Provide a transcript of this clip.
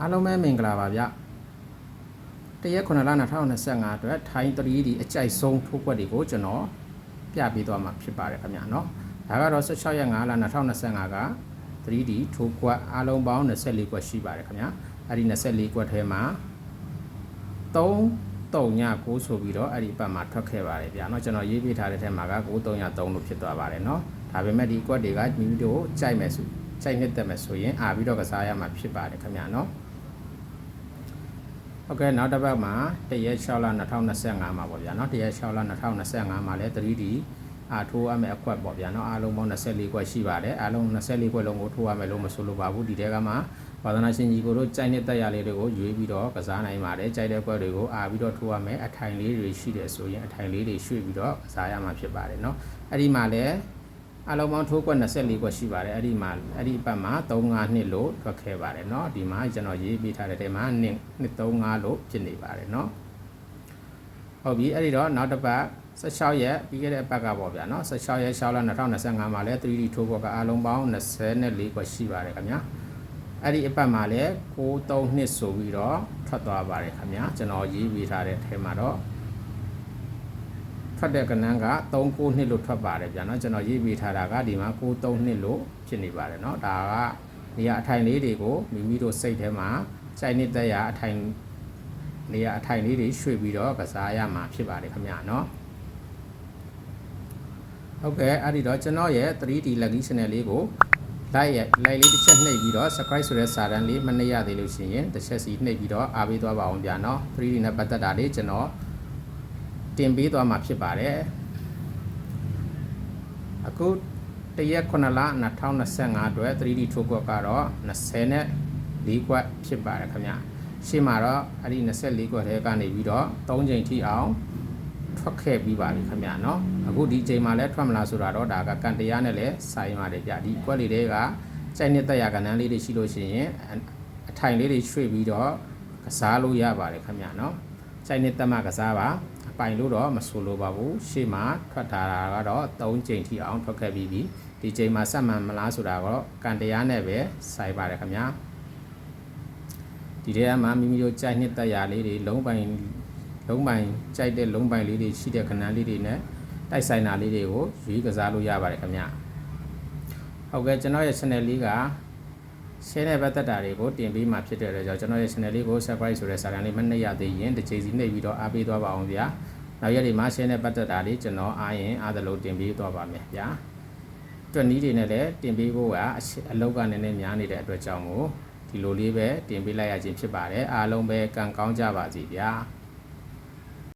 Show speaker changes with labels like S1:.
S1: အားလုံးပဲမင်္ဂလာပါဗျတရက်9လ2025အတွက်ထိုင်း 3D အကြိုက်ဆုံးထိုးကွက်တွေကိုကျွန်တော်ပြပေးသွားမှာဖြစ်ပါတယ်ခင်ဗျာเนาะဒါကတော့16ရက်5လ2025က 3D ထိုးကွက်အားလုံးပေါင်း24ကွက်ရှိပါတယ်ခင်ဗျာအဲ့ဒီ24ကွက်ထဲမှာ3 3ည9ဆိုပြီးတော့အဲ့ဒီပတ်မှာထွက်ခဲ့ပါတယ်ဗျာเนาะကျွန်တော်ရေးပြထားတဲ့ထဲမှာက9303လို့ဖြစ်သွားပါတယ်เนาะဒါပေမဲ့ဒီကွက်တွေကမိမိတို့ကြိုက်မယ်ဆိုကြိုက်နှစ်သက်မယ်ဆိုရင်အာပြီးတော့ကစားရမှာဖြစ်ပါတယ်ခင်ဗျာเนาะ ဟုတ်ကဲ့နောက်တစ်ပတ်မှာတရက်6လ2025မှာပေါ့ဗျာเนาะတရက်6လ2025မှာလည်း 3D အာထိုးရမယ့်အခွက်ပေါ့ဗျာเนาะအားလုံးပေါင်း24ခွက်ရှိပါတယ်အားလုံး24ခွက်လုံးကိုထိုးရမယ်လို့မဆိုလိုပါဘူးဒီတဲကမှဝါသနာရှင်ကြီးကိုတို့ကြိုက်တဲ့တက်ရလေးတွေကိုရွေးပြီးတော့ကစားနိုင်ပါတယ်ကြိုက်တဲ့ခွက်တွေကိုအာပြီးတော့ထိုးရမယ်အထိုင်လေးတွေရှိတယ်ဆိုရင်အထိုင်လေးတွေရွှေ့ပြီးတော့ကစားရမှာဖြစ်ပါတယ်เนาะအဲ့ဒီမှာလည်း အလုံးပေါင်းထိုးကွက်24ကွက်ရှိပါတယ်အဲ့ဒီမှာအဲ့ဒီအပတ်မှာ35နှစ်လို့ထွက်ခဲ့ပါတယ်เนาะဒီမှာကျွန်တော်ရေးပေးထားတဲ့တဲမှာနှစ်နှစ်35လို့ဖြစ်နေပါတယ်เนาะဟုတ်ပြီအဲ့ဒီတော့နောက်တစ်ပတ်16ရက်ပြီးခဲ့တဲ့အပတ်ကပေါ့ဗျာเนาะ16ရက်6လ2025မှာလဲ 3D ထိုးကွက်ကအားလုံးပေါင်း24ကွက်ရှိပါတယ်ခင်ဗျာအဲ့ဒီအပတ်မှာလဲ63နှစ်ဆိုပြီးတော့ထွက်သွားပါတယ်ခင်ဗျာကျွန်တော်ရေးပေးထားတဲ့အထဲမှာတော့ ထွက်တဲ့ကဏ္ဍက39နှစ်လို့ထွက်ပါတယ်ဗျာเนาะကျွန်တော်ရေးပေးထားတာကဒီမှာ93နှစ်လို့ဖြစ်နေပါတယ်เนาะဒါကနေရာအထိုင်လေးတွေကိုမိမိတို့စိတ်ထဲမှာစိုက်နှစ်သက်ရာအထိုင်နေရာအထိုင်လေးတွေရွှေ့ပြီးတော့ကစားရမှာဖြစ်ပါတယ်ခင်ဗျာเนาะဟုတ်ကဲ့အဲ့ဒီတော့ကျွန်တော်ရဲ့ 3D lucky channel လေးကို like ရဲ့ like လေးတစ်ချက်နှိပ်ပြီးတော့ subscribe ဆိုတဲ့စာတန်းလေးမနှိပ်ရသေးလို့ရှိရင်တစ်ချက်စီနှိပ်ပြီးတော့အားပေးသွားပါအောင်ဗျာเนาะ 3D နဲ့ပတ်သက်တာလေးကျွန်တော် တင်ပေးသွားမှာဖြစ်ပါတယ်အခုတရက်9လ2025အတွက် 3D ထိုးကွက်ကတော့20နဲ့4ကွက်ဖြစ်ပါတယ်ခင်ဗျရှေ့မှာတော့အဲ့ဒီ24ကွက်ထဲကနေပြီးတော့3ချိန်ထိအောင်ထွက်ခဲ့ပြီးပါပြီခင်ဗျเนาะအခုဒီချိန်မှာလည်းထွက်မလားဆိုတာတော့ဒါကကန်တရားနဲ့လည်းဆိုင်ပါတယ်ဗျဒီကွက်လေးတွေကစိုက်နှစ်တက်ရကဏ္ဍလေးတွေရှိလို့ရှိရင်အထိုင်လေးတွေရွှေ့ပြီးတော့ကစားလို့ရပါတယ်ခင်ဗျเนาะစိုက်နှစ်တက်မှကစားပါအ ပိုင်လို့တော့မဆိုလိုပါဘူးရှေ့မှာထွက်ထားတာကတော့3ချိန်ထိအောင်ထွက်ခဲ့ပြီးပြီဒီချိန်မှာစက်မှန်မလားဆိုတာတော့ကန်တရားနဲ့ပဲဆိုင်ပါတယ်ခင်ဗျာဒီထဲမှာမိမိတို့ကြိုက်နှစ်တက်ရလေးတွေလုံးပိုင်လုံးပိုင်ကြိုက်တဲ့လုံးပိုင်လေးတွေရှိတဲ့ခဏလေးတွေနဲ့တိုက်ဆိုင်တာလေးတွေကိုရွေးကစားလို့ရပါတယ်ခင်ဗျာဟုတ်ကဲ့ကျွန်တော်ရဲ့ channel လေးက share တဲ့ပတ်သက်တာတွေကိုတင်ပေးมาဖြစ်တဲ့အတွက်ကြောင့်ကျွန်တော်ရဲ့ channel လေးကို subscribe ဆိုတဲ့စာတန်းလေးမနှိပ်ရသေးရင်တစ်ချိန်စီနှိပ်ပြီးတော့အားပေးသွားပါအောင်ဗျာနောက်ရက်တွေမှာ share တဲ့ပတ်သက်တာလေးကျွန်တော်အားရင်အားသလိုတင်ပေးသွားပါမယ်ဗျာတွက်နီးတွေနဲ့လည်းတင်ပေးဖို့ကအလောက်ကနည်းနည်းများနေတဲ့အတွက်ကြောင့်မို့ဒီလိုလေးပဲတင်ပေးလိုက်ရခြင်းဖြစ်ပါတယ်အားလုံးပဲကံကောင်းကြပါစေဗျာ